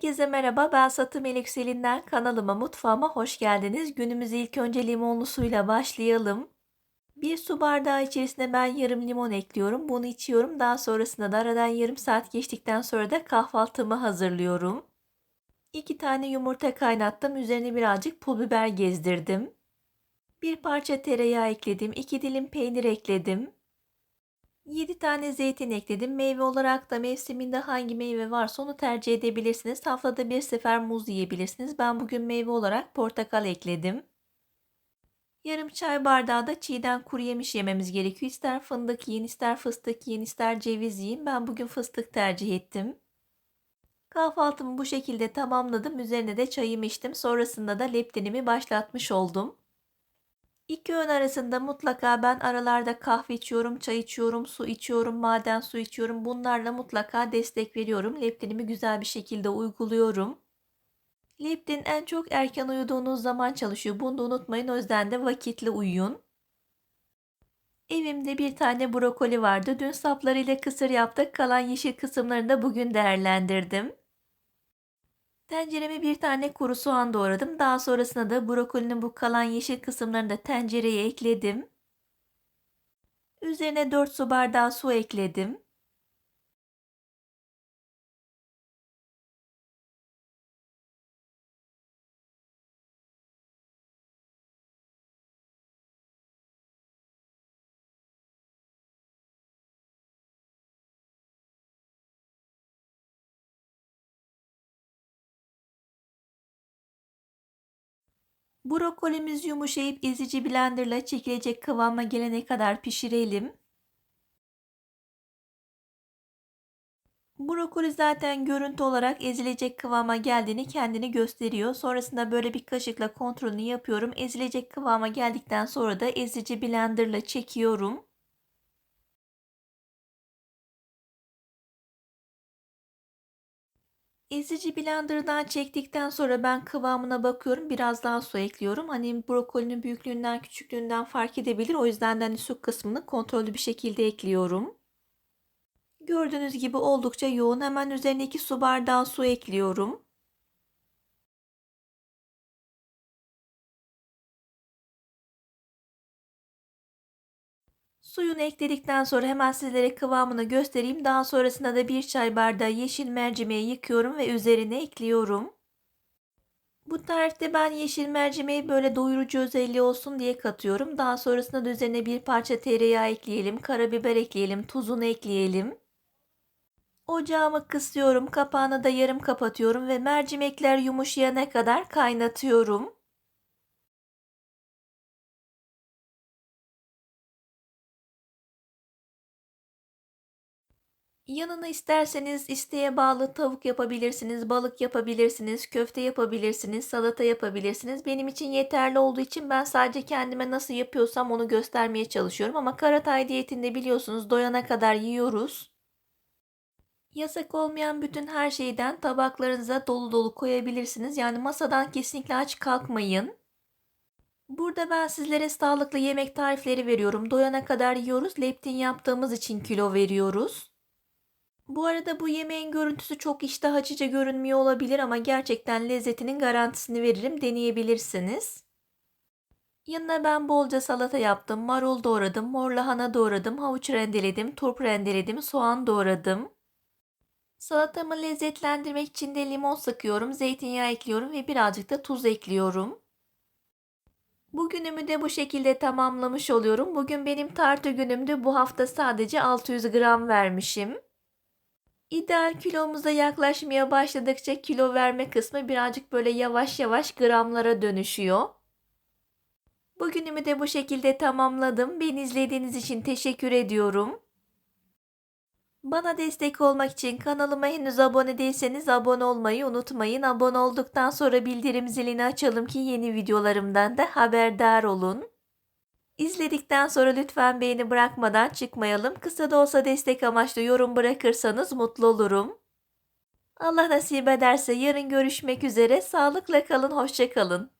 Herkese merhaba. Ben Satı Melek Selin'den kanalıma, mutfağıma hoş geldiniz. Günümüzü ilk önce limonlu suyla başlayalım. Bir su bardağı içerisine ben yarım limon ekliyorum. Bunu içiyorum. Daha sonrasında da aradan yarım saat geçtikten sonra da kahvaltımı hazırlıyorum. İki tane yumurta kaynattım. Üzerine birazcık pul biber gezdirdim. Bir parça tereyağı ekledim. iki dilim peynir ekledim. 7 tane zeytin ekledim. Meyve olarak da mevsiminde hangi meyve varsa onu tercih edebilirsiniz. Haftada bir sefer muz yiyebilirsiniz. Ben bugün meyve olarak portakal ekledim. Yarım çay bardağı da çiğden kuru yemiş yememiz gerekiyor. İster fındık yiyin, ister fıstık yiyin, ister ceviz yiyin. Ben bugün fıstık tercih ettim. Kahvaltımı bu şekilde tamamladım. Üzerine de çayımı içtim. Sonrasında da leptinimi başlatmış oldum. İki öğün arasında mutlaka ben aralarda kahve içiyorum, çay içiyorum, su içiyorum, maden su içiyorum. Bunlarla mutlaka destek veriyorum. Leptinimi güzel bir şekilde uyguluyorum. Leptin en çok erken uyuduğunuz zaman çalışıyor. Bunu da unutmayın. O yüzden de vakitli uyuyun. Evimde bir tane brokoli vardı. Dün saplarıyla kısır yaptık. Kalan yeşil kısımlarını da bugün değerlendirdim. Tencereme bir tane kuru soğan doğradım. Daha sonrasında da brokolinin bu kalan yeşil kısımlarını da tencereye ekledim. Üzerine 4 su bardağı su ekledim. Brokolimiz yumuşayıp ezici blenderla çekilecek kıvama gelene kadar pişirelim. Brokoli zaten görüntü olarak ezilecek kıvama geldiğini kendini gösteriyor. Sonrasında böyle bir kaşıkla kontrolünü yapıyorum. Ezilecek kıvama geldikten sonra da ezici blenderla çekiyorum. Ezici blenderdan çektikten sonra ben kıvamına bakıyorum. Biraz daha su ekliyorum. Hani brokolinin büyüklüğünden küçüklüğünden fark edebilir. O yüzden de hani su kısmını kontrollü bir şekilde ekliyorum. Gördüğünüz gibi oldukça yoğun. Hemen üzerine 2 su bardağı su ekliyorum. Suyunu ekledikten sonra hemen sizlere kıvamını göstereyim. Daha sonrasında da bir çay bardağı yeşil mercimeği yıkıyorum ve üzerine ekliyorum. Bu tarifte ben yeşil mercimeği böyle doyurucu özelliği olsun diye katıyorum. Daha sonrasında da üzerine bir parça tereyağı ekleyelim, karabiber ekleyelim, tuzunu ekleyelim. Ocağımı kısıyorum, kapağını da yarım kapatıyorum ve mercimekler yumuşayana kadar kaynatıyorum. Yanına isterseniz isteğe bağlı tavuk yapabilirsiniz, balık yapabilirsiniz, köfte yapabilirsiniz, salata yapabilirsiniz. Benim için yeterli olduğu için ben sadece kendime nasıl yapıyorsam onu göstermeye çalışıyorum. Ama karatay diyetinde biliyorsunuz doyana kadar yiyoruz. Yasak olmayan bütün her şeyden tabaklarınıza dolu dolu koyabilirsiniz. Yani masadan kesinlikle aç kalkmayın. Burada ben sizlere sağlıklı yemek tarifleri veriyorum. Doyana kadar yiyoruz. Leptin yaptığımız için kilo veriyoruz. Bu arada bu yemeğin görüntüsü çok iştah açıcı görünmüyor olabilir ama gerçekten lezzetinin garantisini veririm deneyebilirsiniz. Yanına ben bolca salata yaptım. Marul doğradım, mor lahana doğradım, havuç rendeledim, turp rendeledim, soğan doğradım. Salatamı lezzetlendirmek için de limon sıkıyorum, zeytinyağı ekliyorum ve birazcık da tuz ekliyorum. Bugünümü de bu şekilde tamamlamış oluyorum. Bugün benim tartı günümdü. Bu hafta sadece 600 gram vermişim. İdeal kilomuza yaklaşmaya başladıkça kilo verme kısmı birazcık böyle yavaş yavaş gramlara dönüşüyor. Bugünümü de bu şekilde tamamladım. Beni izlediğiniz için teşekkür ediyorum. Bana destek olmak için kanalıma henüz abone değilseniz abone olmayı unutmayın. Abone olduktan sonra bildirim zilini açalım ki yeni videolarımdan da haberdar olun. İzledikten sonra lütfen beğeni bırakmadan çıkmayalım. Kısa da olsa destek amaçlı yorum bırakırsanız mutlu olurum. Allah nasip ederse yarın görüşmek üzere. Sağlıkla kalın, hoşça kalın.